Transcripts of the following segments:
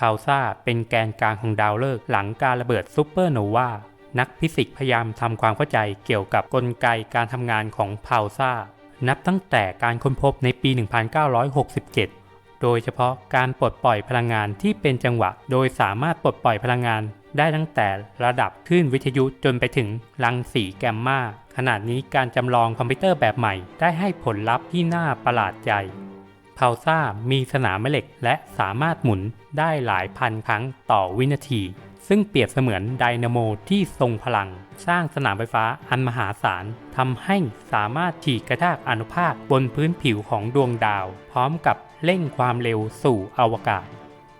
พาวซ่าเป็นแกนกลางของดาวฤกษ์หลังการระเบิดซูเปอร์โนวา นักฟิสิกส์พยายามทำความเข้าใจเกี่ยวกับกลไกการทำงานของพาวซ่า นับตั้งแต่การค้นพบในปี 1967 โดยเฉพาะการปลดปล่อยพลังงานที่เป็นจังหวะ โดยสามารถปลดปล่อยพลังงานได้ตั้งแต่ระดับคลื่นวิทยุจนไปถึงรังสีแกมมาขนาดนี้การจำลองคอมพิวเตอร์แบบใหม่ได้ให้ผลลัพธ์ที่น่าประหลาดใจ พาซ่ามีสนามแม่เหล็กและสามารถหมุนได้หลายพันครั้งต่อวินาที ซึ่งเปรียบเสมือนไดนาโมที่ทรงพลัง สร้างสนามไฟฟ้าอันมหาศาลทำให้สามารถฉีกกระชากอนุภาคบนพื้นผิวของดวงดาว พร้อมกับเร่งความเร็วสู่อวกาศ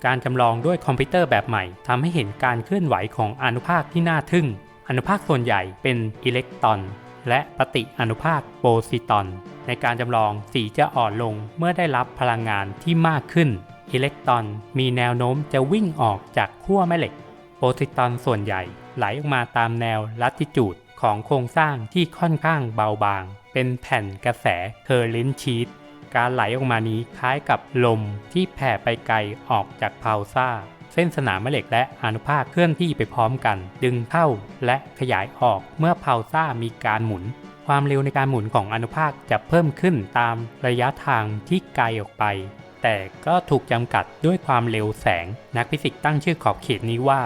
การจำลองด้วยคอมพิวเตอร์แบบใหม่ทำให้เห็นการเคลื่อนไหวของอนุภาคที่น่าทึ่ง อนุภาคส่วนใหญ่เป็นอิเล็กตรอน และปฏิอนุภาคโบซิตอน ในการจำลองสีจะอ่อนลงเมื่อได้รับพลังงานที่มากขึ้น อิเล็กตรอนมีแนวโน้มจะวิ่งออกจากขั้วแม่เหล็กโบซิตอนส่วนใหญ่ไหลออกมาตามแนวลัติจูดของโครงสร้างที่ค่อนข้างเบาบาง เป็นแผ่นกระแสเคอร์เรนชีตการไหลออกมานี้คล้ายกับลมที่แผ่ไปไกลออกจากพาวซ่า เส้นสนามแม่เหล็กและอนุภาคเคลื่อนที่ไปพร้อมกัน ดึงเข้าและขยายออกเมื่อพาวซ่ามีการหมุน ความเร็วในการหมุนของอนุภาคจะเพิ่มขึ้นตามระยะทางที่ไกลออกไป แต่ก็ถูกจำกัดด้วยความเร็วแสง นักฟิสิกส์ตั้งชื่อขอบเขตนี้ว่า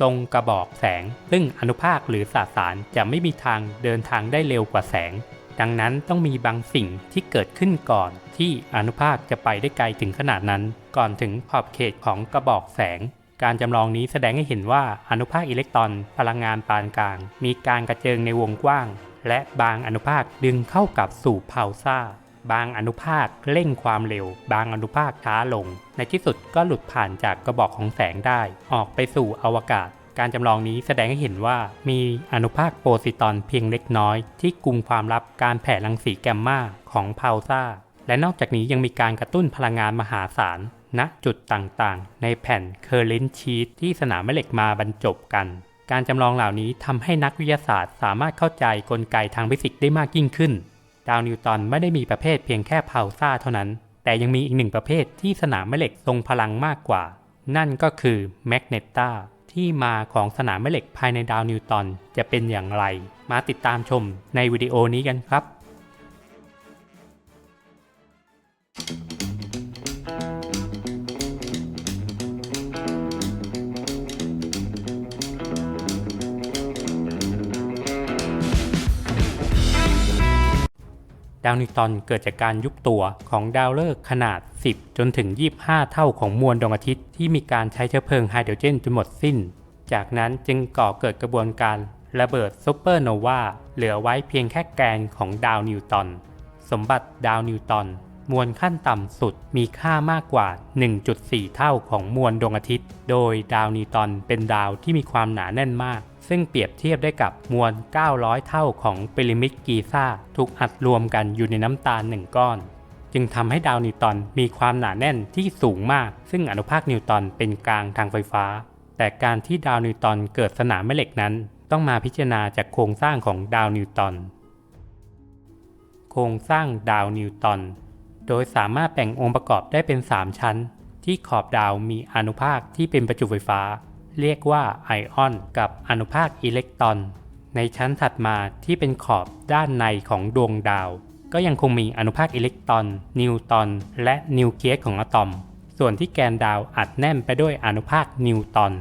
ทรงกระบอกแสง ซึ่งอนุภาคหรือสสารจะไม่มีทางเดินทางได้เร็วกว่าแสง ดังนั้นต้องมีบางสิ่งที่เกิดขึ้นก่อน ที่อนุภาคจะไปได้ไกลถึงขนาดนั้น ก่อนถึงขอบเขตของกระบอกแสงการจำลองนี้แสดงให้เห็นว่าอนุภาคอิเล็กตรอนพลังงานปานกลาง มีการกระเจิงในวงกว้าง และบางอนุภาคดึงเข้ากับสู่พาวซ่า บางอนุภาคเร่งความเร็ว บางอนุภาคช้าลง ในที่สุดก็หลุดผ่านจากกระบอกของแสงได้ ออกไปสู่อวกาศการจำลองนี้แสดงให้เห็นว่ามีอนุภาคโปรซิตอนเพียงเล็กน้อย ที่กุมความลับการแผ่รังสีแกมมาของพาวซ่า และนอกจากนี้ยังมีการกระตุ้นพลังงานมหาศาลณจุดต่างๆ ในแผ่นเคอร์เรนชีตที่สนามแม่เหล็กมาบรรจบกัน การจำลองเหล่านี้ทำให้นักวิทยาศาสตร์ สามารถเข้าใจกลไกทางฟิสิกส์ได้มากยิ่งขึ้น ดาวนิวตันไม่ได้มีประเภทเพียงแค่พาวซ่าเท่านั้น แต่ยังมีอีกหนึ่งประเภทที่สนามแม่เหล็กทรงพลังมากกว่า นั่นก็คือแมกเนตาที่มาของสนามแม่เหล็กภายในดาวนิวตันจะเป็นอย่างไร มาติดตามชมในวิดีโอนี้กันครับ ดาวนิวตันเกิดจากการยุบตัวของดาวฤกษ์ขนาด 10 จนถึง 25 เท่าของมวลดวงอาทิตย์ที่มีการใช้เชื้อเพลิงไฮโดรเจนจนหมดสิ้น จากนั้นจึงก่อเกิดกระบวนการระเบิดซูเปอร์โนวาเหลือไว้เพียงแค่แกนของดาวนิวตันสมบัติดาวนิวตันมวลขั้นต่ำสุดมีค่ามากกว่า 1.4 เท่าของมวลดวงอาทิตย์ โดยดาวนิวตันเป็นดาวที่มีความหนาแน่นมาก ซึ่งเปรียบเทียบได้กับมวล 900 เท่าของพีระมิดกีซ่าถูกอัดรวมกันอยู่ในน้ำตาลหนึ่งก้อน จึงทำให้ดาวนิวตันมีความหนาแน่นที่สูงมาก ซึ่งอนุภาคนิวตันเป็นกลางทางไฟฟ้า แต่การที่ดาวนิวตันเกิดสนามแม่เหล็กนั้น ต้องมาพิจารณาจากโครงสร้างของดาวนิวตันโครงสร้างดาวนิวตันโดยสามารถแบ่งองค์ประกอบได้เป็น 3 ชั้น ที่ขอบดาวมีอนุภาคที่เป็นประจุไฟฟ้า เรียกว่าไอออน กับอนุภาคอิเล็กตรอน ในชั้นถัดมาที่เป็นขอบด้านในของดวงดาว ก็ยังคงมีอนุภาคอิเล็กตรอน นิวตรอน และนิวเคลียสของอะตอม ส่วนที่แกนดาวอัดแน่นไปด้วยอนุภาคนิวตรอน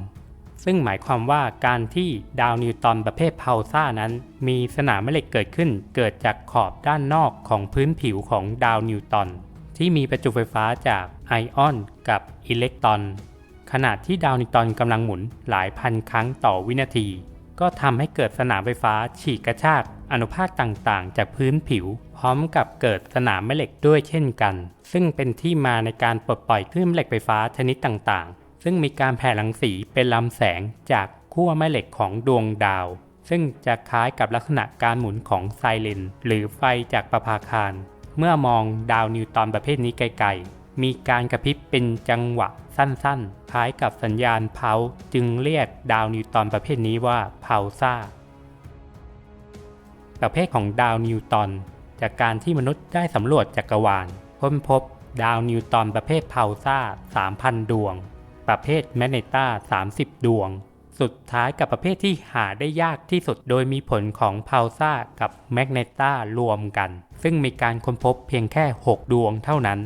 ซึ่งหมายความว่าการที่ดาวนิวตอนประเภทพาวซ่านั้น มีสนามแม่เหล็กเกิดขึ้น เกิดจากขอบด้านนอกของพื้นผิวของดาวนิวตอนที่มีประจุไฟฟ้าจากไอออนกับอิเล็กตรอน ขณะที่ดาวนิวตรอนกำลังหมุนหลายพันครั้งต่อวินาที ก็ทำให้เกิดสนามไฟฟ้าฉีกกระชากอนุภาคต่างๆ จากพื้นผิว พร้อมกับเกิดสนามแม่เหล็กด้วยเช่นกัน ซึ่งเป็นที่มาในการปลดปล่อยคลื่นแม่เหล็กไฟฟ้าชนิดต่างๆ ซึ่งมีการแผ่รังสีเป็นลำแสงจากขั้วแม่เหล็กของดวงดาว ซึ่งจะคล้ายกับลักษณะการหมุนของไซเรนหรือไฟจากประภาคาร เมื่อมองดาวนิวตรอนประเภทนี้ไกลๆ มีการกระพริบเป็นจังหวะสั้นๆ ล้ายกับสัญญาณเพาจึงเรียกดาวนิวตอนประเภทนี้ว่าเพาซ่า ประเภทของดาวนิวตอนจากการที่มนุษย์ได้สำรวจจักรวาลค้นพบดาวนิวตอนประเภทเพาซ่า 3,000 ดวง ประเภทแมกเนตา30 ดวง สุดท้ายกับประเภทที่หาได้ยากที่สุดโดยมีผลของเพาซ่ากับแมกเนตารวมกัน ซึ่งมีการค้นพบเพียงแค่ 6 ดวงเท่านั้น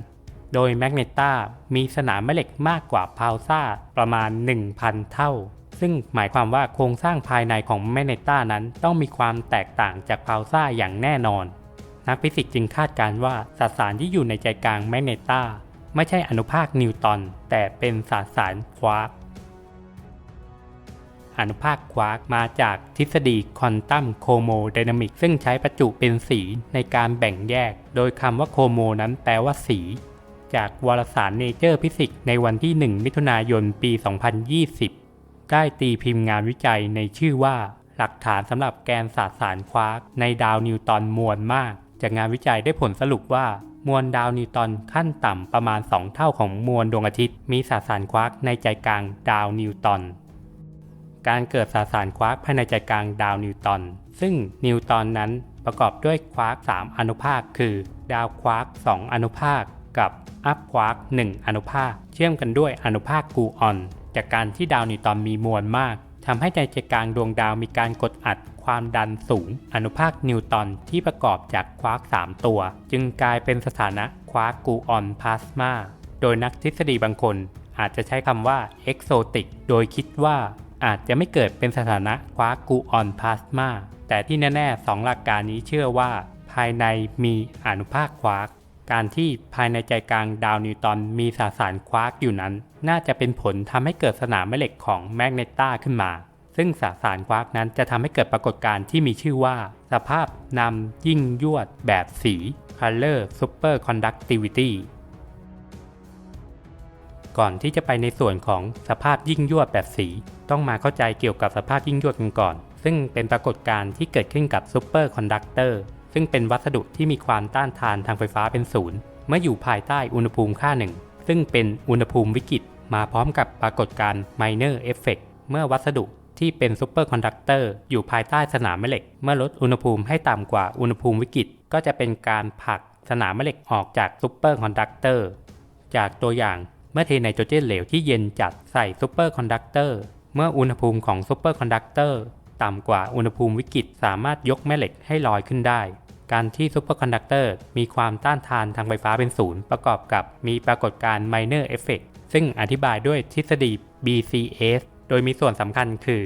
โดยแมกเนตามีสนามแม่เหล็กมากกว่าพาวซ่าประมาณ 1,000 เท่า ซึ่งหมายความว่าโครงสร้างภายในของแมกเนตานั้นต้องมีความแตกต่างจากพาวซ่าอย่างแน่นอน นักฟิสิกส์จึงคาดการว่าสสารที่อยู่ในใจกลางแมกเนตาไม่ใช่อนุภาคนิวตันแต่เป็นสสารควาร์กอนุภาคควาร์กมาจากทฤษฎีควอนตัมโคโมไดนามิกซึ่งใช้ประจุเป็นสีในการแบ่งแยก โดยคำว่าโคโมนั้นแปลว่าสี จากวารสารเนเจอร์ฟิสิกส์ในวันที่ 1 มิถุนายน ปี 2020 ได้ตีพิมพ์งานวิจัยในชื่อว่า หลักฐานสำหรับแกนสสารควาร์กในดาวนิวตอนมวลมาก จากงานวิจัยได้ผลสรุปว่ามวลดาวนิวตอนขั้นต่ำประมาณ 2 เท่าของมวลดวงอาทิตย์ มีสสารควาร์กในใจกลางดาวนิวตอนการเกิดสสารควาร์กภายในใจกลางดาวนิวตอนซึ่งนิวตอนนั้นประกอบด้วยควาร์ก3อนุภาค คือ ดาวควาร์ก2อนุภาค กับ อัพควาร์ก1อนุภาค เชื่อมกันด้วยอนุภาคกูออน จากการที่ดาวนิวตอนมีมวลมากทำให้ใจกลางดวงดาวมีการกดอัดความดันสูง อนุภาคนิวตอนที่ประกอบจากควาร์ก3ตัว จึงกลายเป็นสถานะควาร์กกูออนพลาสมาโดยนักทฤษฎีบางคน อาจจะใช้คำว่าเอกโซติกโดยคิดว่าอาจจะไม่เกิดเป็นสถานะควาร์กกูออนพลาสมาแต่ที่แน่ๆสองหลักการนี้เชื่อว่า ภายในมีอนุภาคควาร์ก การที่ภายในใจกลางดาวนิวตอนมีสสารควาร์กอยู่นั้น น่าจะเป็นผลทำให้เกิดสนามแม่เหล็กของแมกเนตาขึ้นมา ซึ่งสสารควาร์กนั้นจะทำให้เกิดปรากฏการณ์ที่มีชื่อว่า สภาพนำยิ่งยวดแบบสี Color Superconductivity ก่อนที่จะไปในส่วนของสภาพยิ่งยวดแบบสี ต้องมาเข้าใจเกี่ยวกับสภาพยิ่งยวดกันก่อน ซึ่งเป็นปรากฏการณ์ที่เกิดขึ้นกับซูเปอร์คอนดักเตอร์ ซึ่งเป็นวัสดุที่มีความต้านทานทางไฟฟ้าเป็นศูนย์เมื่ออยู่ภายใต้อุณหภูมิค่าหนึ่งซึ่งเป็นอุณหภูมิวิกฤตมาพร้อมกับปรากฏการณ์ minor effect เมื่อวัสดุที่เป็นซูเปอร์คอนดักเตอร์อยู่ภายใต้สนามแม่เหล็ก เมื่อลดอุณหภูมิให้ต่ำกว่าอุณหภูมิวิกฤต ก็จะเป็นการผลักสนามแม่เหล็กออกจากซูเปอร์คอนดักเตอร์จากตัวอย่างเมื่อเทไนโตรเจนเหลวที่เย็นจัดใส่ซูเปอร์คอนดักเตอร์เมื่ออุณหภูมิของซูเปอร์คอนดักเตอร์ต่ำกว่าอุณหภูมิวิกฤตสามารถยกแม่เหล็กให้ลอยขึ้นได้ การที่ซูเปอร์คอนดักเตอร์มีความต้านทานทางไฟฟ้าเป็นศูนย์ประกอบกับมีปรากฏการณ์ minor effect ซึ่งอธิบายด้วยทฤษฎี BCS โดยมีส่วนสำคัญคือ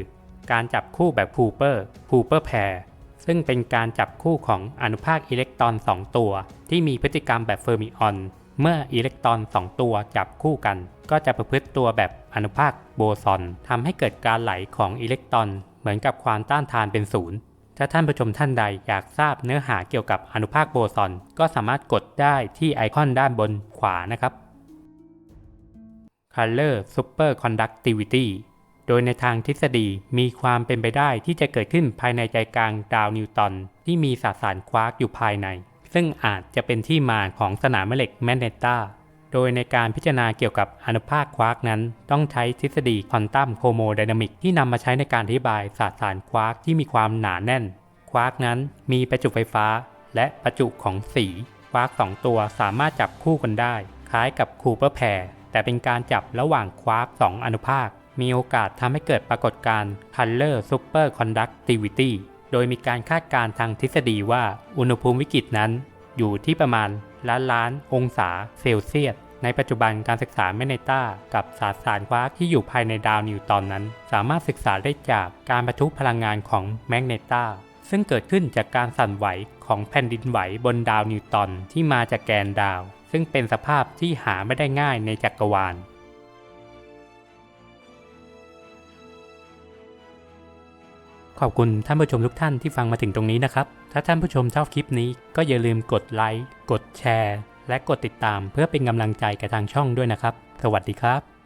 การจับคู่แบบคูเปอร์คูเปอร์แพรซึ่งเป็นการจับคู่ของอนุภาคอิเล็กตรอน 2 ตัว ที่มีพฤติกรรมแบบเฟอร์มิออน เมื่ออิเล็กตรอน 2 ตัวจับคู่กัน ก็จะประพฤติตัวแบบอนุภาคโบซอนทำให้เกิดการไหลของอิเล็กตรอน เหมือนกับความต้านทานเป็นศูนย์ ถ้าท่านผู้ชมท่านใดอยากทราบเนื้อหาเกี่ยวกับอนุภาคโบซอนก็สามารถกดได้ที่ไอคอนด้านบนขวานะครับ Color Superconductivity โดยในทางทฤษฎีมีความเป็นไปได้ที่จะเกิดขึ้นภายในใจกลางดาวนิวตันที่มีสสารควาร์กอยู่ภายใน ซึ่งอาจจะเป็นที่มาของสนามแม่เหล็กแมกเนตา โดยในการพิจารณาเกี่ยวกับอนุภาคควาร์กนั้น ต้องใช้ทฤษฎีควอนตัมโคโมไดนามิกที่นำมาใช้ในการอธิบายสสารควาร์กที่มีความหนาแน่น ควาร์กนั้นมีประจุไฟฟ้า และประจุของสี ควาร์กสองตัวสามารถจับคู่กันได้ คล้ายกับคูเปอร์แพร์แต่เป็นการจับระหว่างควาร์กสองอนุภาค มีโอกาสทำให้เกิดปรากฏการณ์ Color Superconductivity โดยมีการคาดการณ์ทางทฤษฎีว่าอุณหภูมิวิกฤตนั้นอยู่ที่ประมาณ ล้านล้านองศาเซลเซียส ในปัจจุบันการศึกษาแมกเนต้ากับสสารควาร์กที่อยู่ภายในดาวนิวตอนนั้น สามารถศึกษาได้จากการประทุพลังงานของแมกเนต้าซึ่งเกิดขึ้นจากการสั่นไหวของแผ่นดินไหวบนดาวนิวตอนที่มาจากแกนดาว ซึ่งเป็นสภาพที่หาไม่ได้ง่ายในจักรวาล ขอบคุณท่านผู้ชมทุกท่านที่ฟังมาถึงตรงนี้นะครับ ถ้าท่านผู้ชมชอบคลิปนี้ก็อย่าลืมกดไลค์ กดแชร์ และกดติดตามเพื่อเป็นกำลังใจกับทางช่องด้วยนะครับ สวัสดีครับ